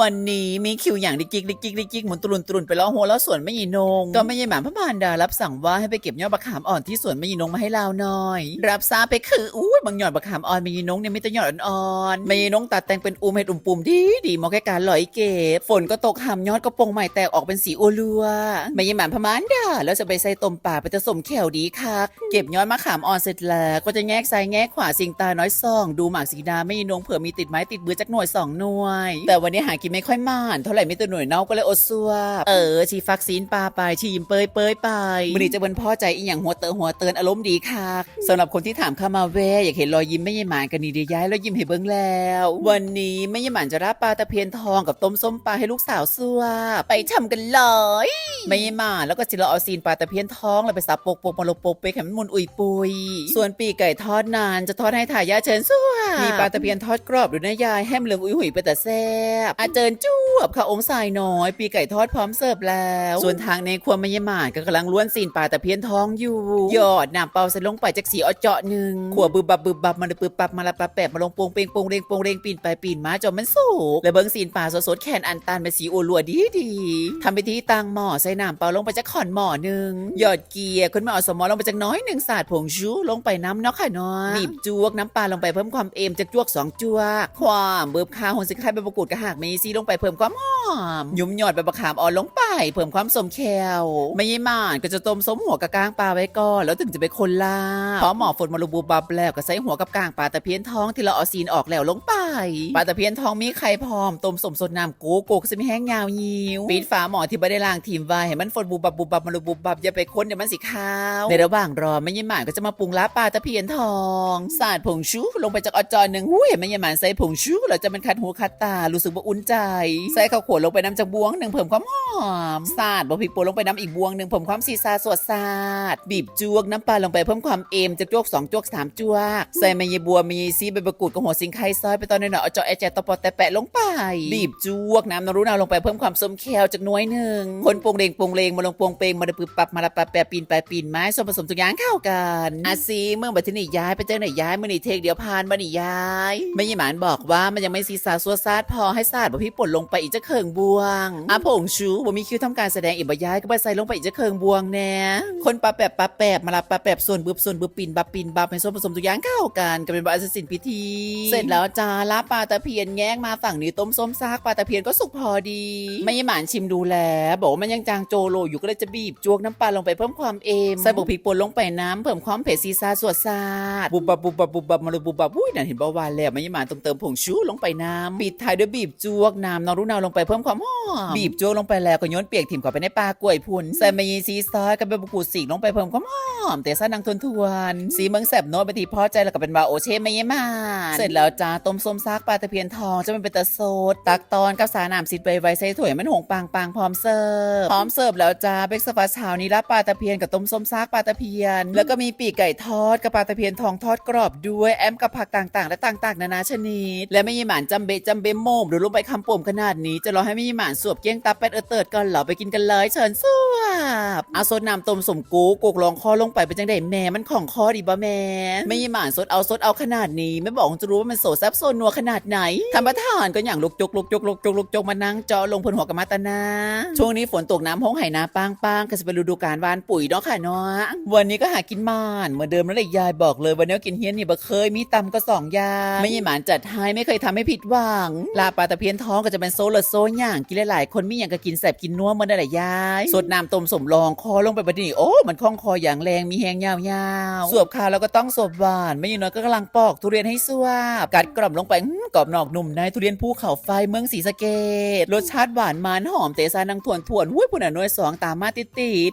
วันนี้มีคิวอย่างดิกิกดิกิกดิกิกหมุนตรุนตรุนไปล้อหัวล้อสวนไม่ยีนง ก็ไม่ยีหมาพระมารดารับสั่งว่าให้ไปเก็บยอดบะขามอ่อนที่สวนไม่ยีนงมาให้เราหน่อย รับทราบไปคืออุ้ยบางยอดบะขามอ่อนไม่ยีนงเนี่ยไมีแต่ยอดอ่อนๆไม่ยีนงตัดแต่งเป็นอุ้มเห็ดอุ่มปุ่มดีดีมาะแก่การลอยเก็บฝนก็ตกหามยอดก็ปงใหม่แตกออกเป็นสีอัวลัวไม่ยีหมาพระมารดาแล้วจะไปใส่ต้มป่าไปผสมแขวดีคักเก็บยอดมะขามอ่อนเสร็จแล้วก็จะแงกซ้ายแงกขวาสิงตาน้อยซอง ดูหมากสีดาไม่ยีนงเผื่อมีติดไม้ติดมือจักหน่วยสองหน่วย แต่วันนี้หากินไม่ค่อยมานเท่าไหร่มีแต่หน่วยเน่าก็เลยอดซัวเออชีฟักซีนปลาไปชียิ้มเปยเปยไปมือนี้จะเป็นพ่อใจอีหยังหัวเตอหัวเตือนอารมณ์ดีค่ะสำหรับคนที่ถามเข้ามาแวอยากเห็นรอยยิ้มไม่ยายหมานกันนี่เดียวย้ายรอยยิ้มให้เบิ้งแล้ว วันนี้ไม่ยายหมานจะราบปลาตะเพียนทองกับต้มส้มปลาให้ลูกสาวซัวไปทำกันเลยไม่ยายหมานแล้วก็สิเราเอาซีนปลาตะเพียนทองแล้วไปสับโปกโปกมาโลโปกไปแขมนมุนอุยปุยส่วนปีกไก่ทอดนานจะทอดให้ถ่ายาเชิญซัวมีปลาตะเพียนทอดกรอบดูนะยายแฮมเหลืองอุยหุยไปแต่แซ่บอาเจิญจูบค่ะองค์สายน้อย ปีไก่ทอดพร้อมเสิร์ฟแล้ว ส่วนทางในครัวไม่ยหมานก็กำลังล้วนซีนปลาตะเพียนท้องอยู่หยอดน้ำเปล่าใส่ลงไปจากสีอเจาะหนึ่งขวบึบบับบึบบับมันบึบบับมาละปลาแปบมาลงโปงเปงโปงเรงโปงเรงปีนไปปีนมาจนมันสุกแล้วเบิ้งซีนปลาสดๆแขนอันตันเป็นสีโอลัวดีดีทำไปที่ตังหม้อใส่น้ำเปล่าลงไปจากขอนหม้อหนึ่งหยอดเกียร์ขึ้นมาเอาสมอลงไปจากน้อยหนึ่งสาดผงชูลงไปน้ำเนาะค่ะเนาะบีบจวกน้ำปลาลงไปเพิ่มความเอ็มจากจวกสองจวกความเบิบคาหนสิไข่ใบมะกรูดกระหากเมซีลงไปเพิ่มความหอม ยุ่มหยอดใบมะขามอ่อนลงไป เพิ่มความสมแควไม่ยี่มานก็จะต้มสมหัวกับกลางปลาไว้ก่อนแล้วถึงจะไปคนลาพอหมอฝนมาลูบูบับแล้วก็ใส่หัวกับกลางปลาตะเพียนทองที่เราเอาซีนออกแล้วลงไปปลาตะเพียนทองมีไข่พร้อมต้มสมสดน้ำกูโกกจะม่แห้งยาวยิวปิดฝาหมอที่ไม่ได้ล้างทีมไว้ให้มันฝนบูบับบูบับมาลูบูบับอย่าไปค้นเดี๋ยวมันสิขาวในระหว่างรอไม่ยี่มานก็จะมาปรุงลาปลาตะเพียนทองสาดผงชูลงไปจากอจอหนึ่งหุ้ยไม่ยี่มานใส่ผงชูแล้วจะมันคัดหูคัดตารู้สึกว่าอุ่นใจใส่ข้าวขวดลงไปน้ำจากบวงหนึ่งเพิ่มความหอมสาดบะพริกป่นลงไปน้ำอีกบวงหนึ่งเพิ่มความซีซาสวดสาดบีบจวกน้ำปลาลงไปเพิ่มความเอ็มจากจวกสองจวกสามจวก ใส่เมยบัวมีซีใบมะกรูดกับหัวสิงไข่ซอยไปตอนน้อยๆเอาจาะแอแจตอปอแต่แปะลงไป บีบจวกน้ำนรุนาลงไปเพิ่มความส้มแคลจากน้อยหนึ่งคนปรุงเรงปรุงเรงมาลงปรุงเปงมาดปืบปับมาละปะแปะปีนไปปีนไม้ส่วนผสมทุกอย่างเข้ากันอาซีเมื่อบัดที่นี่ย้ายไปเจอไหนย้ายเมื่อนี่เทคเดียวพานมานี่ย้าย ไม่ยี่หมานบอกว่ามันยังไม่ซีซาซัวซาดพอให้ซาดบะพริกป่นลงไปอีกจะเคิงบวงอาผงชูบ่มีคิวทำการแสดงอีกบ่ย้ายก็ไปใส่ลงไปอีกจะเคิงบวงแน่คนปลาแปบปลาแปบมาละปลาแปบส่วนบึบส่วนบึบปีนบับปีนบับให้ส่วนผสมทุกอย่างเข้ากันก็เป็นบะอัศสินพิธี เสร็จแล้วจ้าลาบปลาตะเพียนแยกมาฝั่งนี้ต้มส้มซากปลาตะเพียนก็สุกพอดี ไม่ยายหมานชิมดูแลบอกว่ามันยังจางโจโลอยู่ก็เลยจะบีบจวกน้ำปลาลงไปเพิ่มความเอมใส่บุกพริกป่นลงไปน้ำเพิ่มความเผ็ดซีซาสวดซาดบุบบับบุบบับบุบบับมาลยบุบบับอุ้ยนั่นเห็นบ่าวานแล้วไม่หมานต้องเติมผงชูลงไปน้ำปิดท้ายด้วยบีบจวกวกน้ำนองรุนาวลงไปเพิ่มความหอมบีบจวกลงไปแล้วก็โยนเปียกถิ่มเข้าไปในปลากล้วยพุนใส่เมยซีซอสกับใบมะกรูสีกลงไปเพิ่มความหอมแต่ซ่านังทวนทวนสีเมืองแสบโน้ตไปทีพอใจแล้วก็เป็นบาโอเช่ไม่ยายหมานเสร็จแล้วจ้าต้มส้มซากปลาตะเพียนทองจะเป็นเปนตะโซดตักตอนกับสาหนามซิดไปไว้ใส่ถ้วยมันหงปางปางพร้อมเสิร์ฟพร้อมเสิร์ฟแล้วจ้าเบกสฟาเช้านี้รับปลาตะเพียนกับต้มส้มซากปลาตะเพียน แล้วก็มีปีกไก่ทอดกับปลาตะเพียนทองทอดกรอบด้วยแอมกับผักต่างๆ และต่างๆ นานาชนิด และไม่ยีหมานจำเบจำเบะโมมหรือลงไปคำป่มขนาดนี้จะรอให้ไม่ยี่หมานสวบเกี้ยงตับเป็ดเออเติร์ดก่อนเหรอไปกินกันเลยเชิญสวบเอาซดน้ำต้มสมกูกกลองคอลงไปเป็นจังไดแม่มันของคอดีบ่แม่ไม่ยี่หมานสดเอาสดเอาขนาดนี้ ไม่บอกจะรู้ว่ามันโสแซบโซนัวขนาดไหนทำประทานก็อย่างลุกจกลุกจกลุกจกลุกจกมานั่งเจาะลงพนหัวกับมาตานาช่วงนี้ฝนตกน้ำห้องไหนาปางปางก็จะเป็นฤดูกาลวานปุ๋ยเนาะค่ะเนาะวันนี้ก็หากินหมานเหมือนเดิมนั่นแหละยายบอกเลยวันนี้กินเฮี้ยนนี่บ่เคยมีตำก็สองอย่างไม่ยี่หมานจัดให้ไม่เคยทำให้ผิดหวังลาปลาตะเพียนท้องก็จะเป็นโซเลโซอย่างกินหลายๆคนมีอย่างก็กินแสบกินนัวมันได้แหละยายสดน้ำต้มสมรองคอลงไปบัดนี้โอ้มันคล่องคออย่างแรงมีแหงยาวๆสวบคาวแล้วก็ต้องสวบหวาน ไม่อยี่น้อยก็กำลังปอกทุเรียนให้สวบกัดกล่อมลงไปกรอบนอกนุ่มในทุเรียนภูเขาไฟเมืองศรีสะเกดรสชาติหวานมันหอมเตะซานังถวนถวนหุ้ยพุ่นอะน้อยสองตามมาติดติด